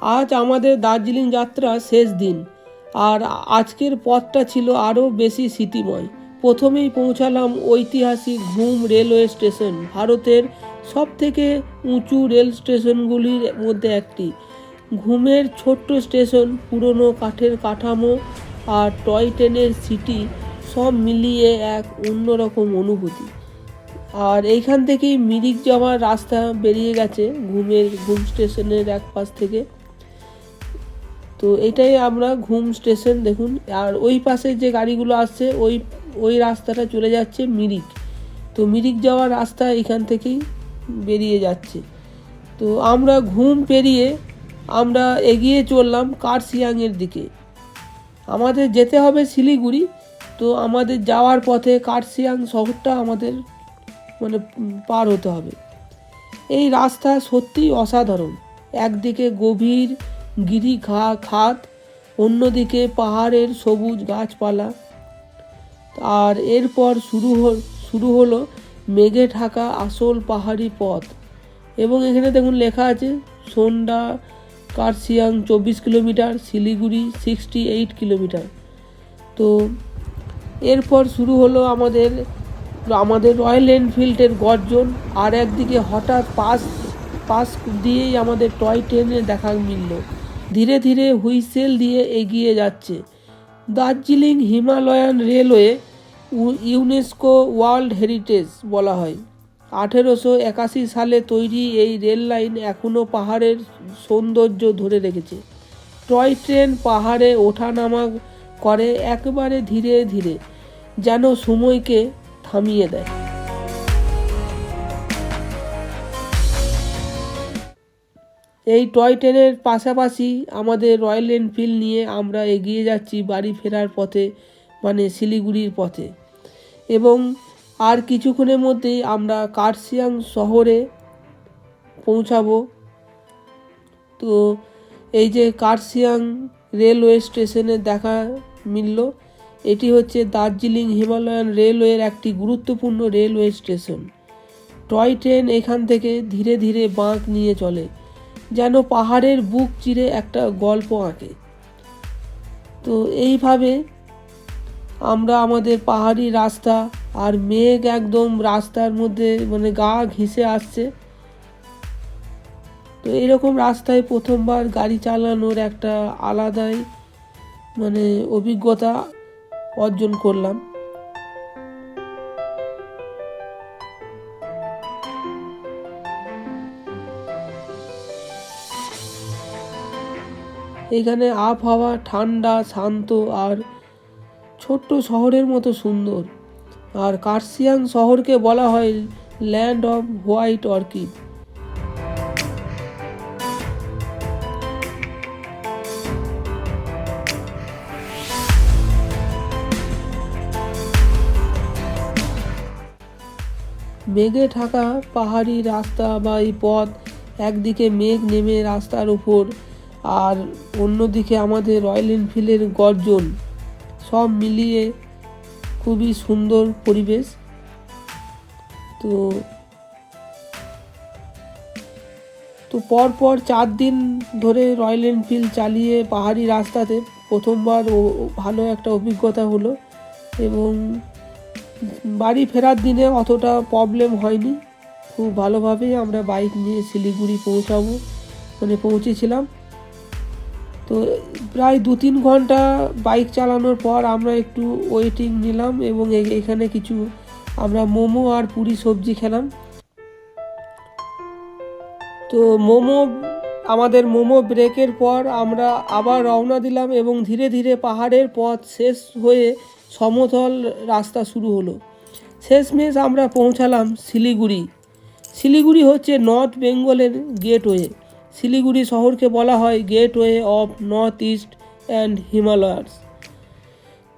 আজ আমাদের দার্জিলিং যাত্রা শেষ দিন। আর আজকের পথটা ছিল আরও বেশি স্মৃতিময়। প্রথমেই পৌঁছালাম ঐতিহাসিক ঘুম রেলওয়ে স্টেশন, ভারতের সবথেকে উঁচু রেল স্টেশনগুলির মধ্যে একটি। ঘুমের ছোট্ট স্টেশন, পুরনো কাঠের কাঠামো আর টয় ট্রেনের সিটি সব মিলিয়ে এক অন্যরকম অনুভূতি। আর এইখান থেকেই মিরিক যাওয়ার রাস্তা বেরিয়ে গেছে ঘুমের ঘুম স্টেশনের এক পাশ থেকে। তো এটাই আমরা ঘুম স্টেশন দেখুন। আর ওই পাশে যে গাড়িগুলো আসছে, ওই ওই রাস্তাটা চলে যাচ্ছে মিরিক। তো মিরিক যাওয়ার রাস্তা এখান থেকেই বেরিয়ে যাচ্ছে। তো আমরা ঘুম পেরিয়ে আমরা এগিয়ে চললাম কার্সিয়াংয়ের দিকে। আমাদের যেতে হবে শিলিগুড়ি। তো আমাদের যাওয়ার পথে কার্সিয়াং শহরটা আমাদের মানে পার হতে হবে। এই রাস্তা সত্যিই অসাধারণ। একদিকে গভীর গিরি ঘা খাত অন্যদিকে পাহাড়ের সবুজ গাছপালা। আর এরপর শুরু শুরু হলো মেঘে ঢাকা আসল পাহাড়ি পথ। এবং এখানে দেখুন লেখা আছে, সোনডা কার্সিয়াং চব্বিশ kilometre, Siliguri sixty eight kilometre. তো এরপর শুরু হলো আমাদের আমাদের রয়্যাল এনফিল্ডের গর্জন। আর একদিকে হঠাৎ পাশ পাশ দিয়েই আমাদের টয় ট্রেনে দেখা মিলল। ধীরে ধীরে হুইসেল দিয়ে এগিয়ে যাচ্ছে। Darjeeling Himalayan railway u- UNESCO world heritage বলা হয়। আঠেরোশো একাশি সালে তৈরি এই রেল লাইন এখনও পাহাড়ের সৌন্দর্য ধরে রেখেছে। টয় ট্রেন পাহাড়ে ওঠানামা করে একবারে ধীরে ধীরে, যেন সময়কে থামিয়ে দেয়। এই টয় ট্রেনের পাশাপাশি আমাদের রয়্যাল এনফিল্ড নিয়ে আমরা এগিয়ে যাচ্ছি বাড়ি ফেরার পথে মানে শিলিগুড়ির পথে। এবং আর কিছুক্ষণের মধ্যেই আমরা কার্সিয়াং শহরে পৌঁছাবো। তো এই যে কার্সিয়াং রেলওয়ে স্টেশনে দেখা মিলল, এটি হচ্ছে দার্জিলিং হিমালয়ান রেলওয়ের একটি গুরুত্বপূর্ণ রেলওয়ে স্টেশন। টয় ট্রেন এখান থেকে ধীরে ধীরে বাঁক নিয়ে চলে। যেন পাহাড়ের বুক চিরে একটা গল্প আঁকে। তো এইভাবে আমরা আমাদের পাহাড়ি রাস্তা আর মেঘ একদম রাস্তার মধ্যে মানে গা ঘেঁষে আসছে। তো এরকম রাস্তায় প্রথমবার গাড়ি চালানোর একটা আলাদাই মানে অভিজ্ঞতা অর্জন করলাম। এখানে আবহাওয়া ঠান্ডা, শান্ত আর ছোট্ট শহরের মতো সুন্দর। আর কার্সিয়াং শহরকে বলা হয় ল্যান্ড অফ হোয়াইট অর্কিড। মেঘে ঢাকা পাহাড়ি রাস্তা বা এই পথ, একদিকে মেঘ নেমে রাস্তার উপর। আর অন্যদিকে আমাদের রয়্যাল এনফিল্ডের গর্জন সব মিলিয়ে খুবই সুন্দর পরিবেশ। তো তো পরপর চার দিন ধরে রয়্যাল এনফিল্ড চালিয়ে পাহাড়ি রাস্তাতে প্রথমবার ও ভালো একটা অভিজ্ঞতা হলো এবং বাড়ি ফেরার দিনে অতটা প্রবলেম হয়নি। খুব ভালোভাবেই আমরা বাইক নিয়ে শিলিগুড়ি পৌঁছাবো মানে পৌঁছেছিলাম। তো প্রায় দু তিন ঘণ্টা বাইক চালানোর পর আমরা একটু ওয়েটিং নিলাম এবং এখানে কিছু আমরা মোমো আর পুরি সবজি খেলাম। তো মোমো, আমাদের মোমো ব্রেকের পর আমরা আবার রওনা দিলাম এবং ধীরে ধীরে পাহাড়ের পথ শেষ হয়ে সমতল রাস্তা শুরু হলো। শেষমেশ আমরা পৌঁছালাম শিলিগুড়ি। শিলিগুড়ি হচ্ছে নর্থ বেঙ্গলের গেটওয়ে শিলিগুড়ি শহরকে বলা হয় gateway of north east and Himalayas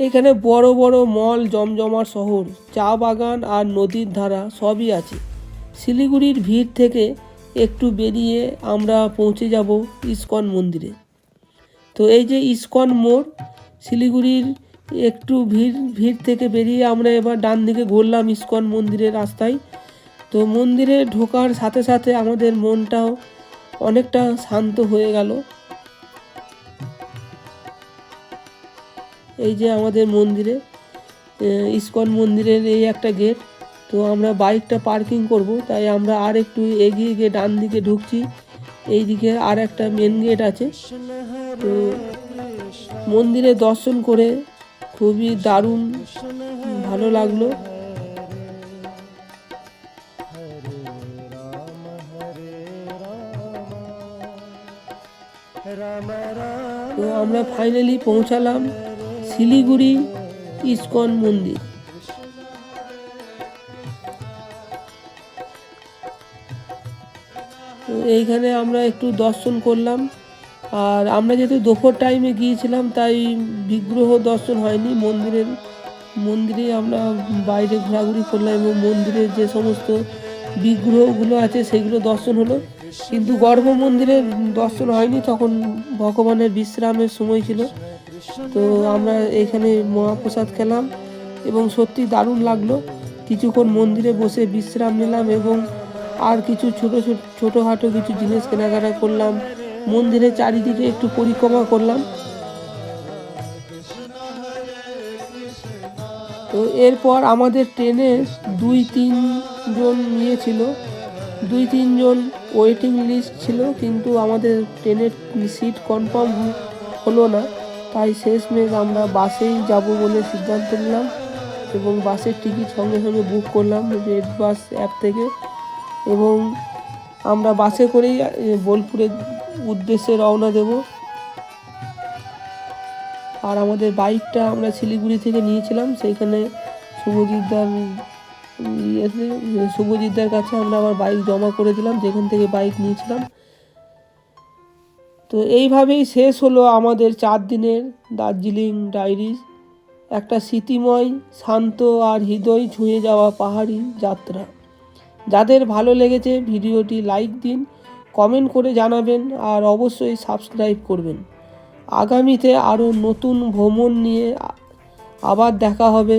এখানে বড় বড় মল জমজমার শহর, চা বাগান আর নদীর ধারা সবই আছে। শিলিগুড়ির ভিড় থেকে একটু বেরিয়ে আমরা পৌঁছে যাব ইস্কন মন্দিরে। তো এই যে ইস্কন মোড়, শিলিগুড়ির একটু ভিড় ভিড় থেকে বেরিয়ে আমরা এবার ডান দিকে ঘুরলাম ইস্কন মন্দিরের রাস্তায়। তো মন্দিরে ঢোকার সাথে সাথে আমাদের মনটাও অনেকটা শান্ত হয়ে গেল। এই যে আমাদের মন্দিরে ইস্কন মন্দিরের এই একটা গেট, তো আমরা বাইকটা পার্কিং করব, তাই আমরা আর একটু এগিয়ে গিয়ে ডান দিকে ঢুকছি। এই দিকে আর একটা মেন গেট আছে। তো মন্দিরে দর্শন করে খুবই দারুণ, ভালো লাগল। তো আমরা ফাইনালি পৌঁছালাম শিলিগুড়ি ইস্কন মন্দির। তো এইখানে আমরা একটু দর্শন করলাম। আর আমরা যেহেতু দুপুর টাইমে গিয়েছিলাম, তাই বিগ্রহ দর্শন হয়নি। মন্দিরের, মন্দিরে আমরা বাইরে ঘোরাঘুরি করলাম এবং মন্দিরের যে সমস্ত বিগ্রহগুলো আছে, সেগুলো দর্শন হলো। কিন্তু গর্ভ মন্দিরের দর্শন হয়নি, তখন ভগবানের বিশ্রামের সময় ছিল। তো আমরা এখানে মহাপ্রসাদ খেলাম এবং সত্যি দারুণ লাগল। কিছুক্ষণ মন্দিরে বসে বিশ্রাম নিলাম এবং আর কিছু ছোটো ছোটো ছোটোখাটো কিছু জিনিস কেনাকাটা করলাম। মন্দিরের চারিদিকে একটু পরিক্রমা করলাম। তো এরপর আমাদের ট্রেনে দুই তিনজন নিয়েছিল। দুই তিনজন ওয়েটিং লিস্ট ছিল, কিন্তু আমাদের ট্রেনের সিট কনফার্ম হলো না। তাই শেষমেশ আমরা বাসেই যাব বলে সিদ্ধান্ত নিলাম এবং বাসের টিকিট সঙ্গে সঙ্গে বুক করলাম রেড বাস অ্যাপ থেকে এবং আমরা বাসে করেই বোলপুরের উদ্দেশ্যে রওনা দেব। আর আমাদের বাইকটা আমরা শিলিগুড়ি থেকে নিয়েছিলাম সেইখানে শুভজিৎদার ইয়েতে শুভজিৎদার কাছে আমরা আবার বাইক জমা করে দিলাম যেখান থেকে বাইক নিয়েছিলাম। তো এইভাবেই শেষ হলো আমাদের চার দিনের দার্জিলিং ডায়েরিজ একটা স্মৃতিময়, শান্ত আর হৃদয় ছুঁয়ে যাওয়া পাহাড়ি যাত্রা। যাদের ভালো লেগেছে ভিডিওটি লাইক দিন কমেন্ট করে জানাবেন আর অবশ্যই সাবস্ক্রাইব করবেন। আগামীতে আরও নতুন ভ্রমণ নিয়ে আবার দেখা হবে।